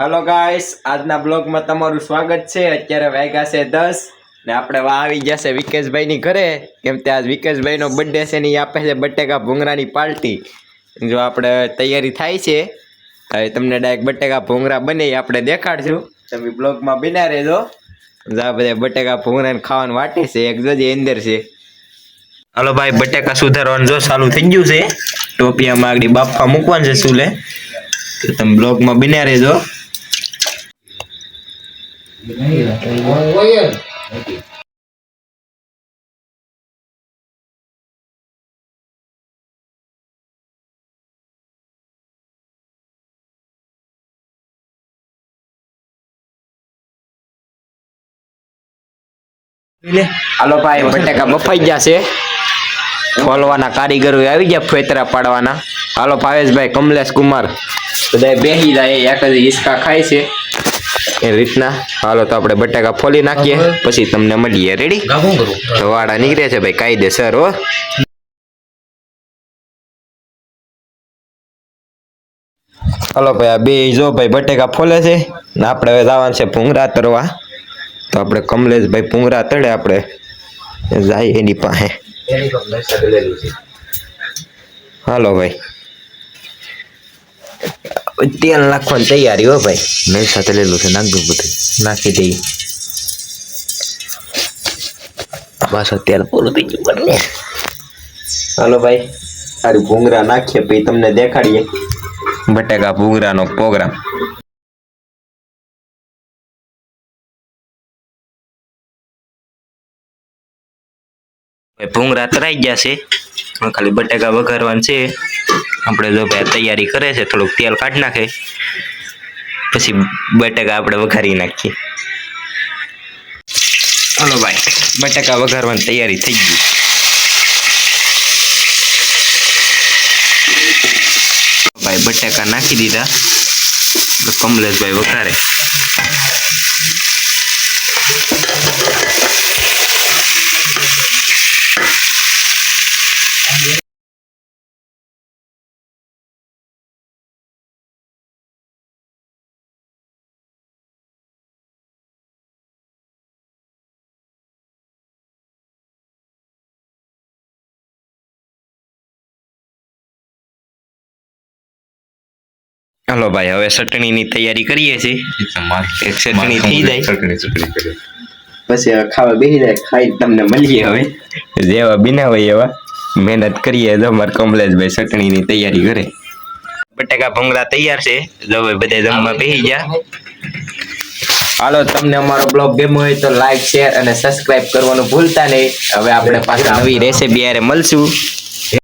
Hello guys આજના બ્લોગમાં તમારું સ્વાગત છે. અત્યારે વાગ્યા છે દસ ને આપણે વા આવી ગયા છે વિકેશભાઈની ઘરે. કેમ કે આજ વિકેશભાઈનો બર્થડે છે ને એ આપે છે બટેકા ભૂંગરાની પાર્ટી. જો આપણે તૈયારી થાય છે, હવે તમને ડાયરેક્ટ બટેકા ભૂંગરા બને આપણે દેખાડશું. તમે બ્લોગમાં બિના રહેજો. જો બધા બટેકા ભૂંગરાને ખાવાનું વાટે છે, એક જોજે અંદર છે. હલો ભાઈ, બટેકા સુધારવાનું જો ચાલુ થઈ ગયું છે. ટોપિયામાં આગળ બાફા મૂકવાનું છે સુલે. તો તમે બ્લોગમાં બિના રહેજો. હાલો ભાઈ, બટેકા બફાઈ ગયા છે. ખોલવાના કારીગરો આવી ગયા ફેતરા પાડવાના. હાલો ભાવેશભાઈ, કમલેશ કુમાર. બધા બેસી જાય, એક જ હિસકા ખાય છે. એ રીતના. હાલો તો આપણે બટેકા ફોલી નાખીએ. પછી તમને મળીએ. રેડી તો વાડા નીકળે છે ભાઈ કાયદેસર હો. હલો ભાઈ આ બે જો ભાઈ બટેકા ફોલે છે. ને આપણે હવે જવાનું છે ભૂંગરા તરવા તો આપણે કમલેશભાઈ ભૂંગરા તળે આપણે. જાય એની પાસે. હાલો ભાઈ. તેલ નાખવાની તૈયારી હો ભાઈ. મેં સાથે લેલું છે નાખ બધું. નાખી દઈએ. પાછો તેલ પૂરું થઈ ગયું બંને હાલો ભાઈ સારું ભૂંગરા નાખીએ પછી તમને દેખાડીએ. બટાકા ભૂંગરાનો પ્રોગ્રામ. ભૂંગરા તરાઈ ગયા છે. ખાલી બટાકા વઘારવાના છે. આપણે જો તૈયારી કરે છે, થોડુંક તેલ કાઢી નાખે. પછી બટાકા આપણે વઘારી નાખીએ. હલો ભાઈ, બટાકા વઘારવાની તૈયારી થઈ ગઈ. ભાઈ બટાકા નાખી દીધા. કમલેશભાઈ વઘારે. હાલો ભાઈ હવે ચટણીની તૈયારી કરીએ છીએ. ચટણી થઈ જાય. ચટણી ચટણી કરી પછી હવે ખાવા બેસી જાય ખાઈ તમને મળીએ હવે. જેવા બિના હોય એવા મહેનત કરીએ તો અમારે કમલેશભાઈ ચટણીની તૈયારી કરે. બટાકા ભૂંગળા તૈયાર છે. જો હવે બધા જમવા બેસી ગયા. હાલો તમને અમારો બ્લોગ ગમ્યો હોય તો લાઈક શેર અને સબસ્ક્રાઇબ કરવાનું ભૂલતા નહીં. હવે આપણે પાછા નવી રેસીપી યારે મળશું.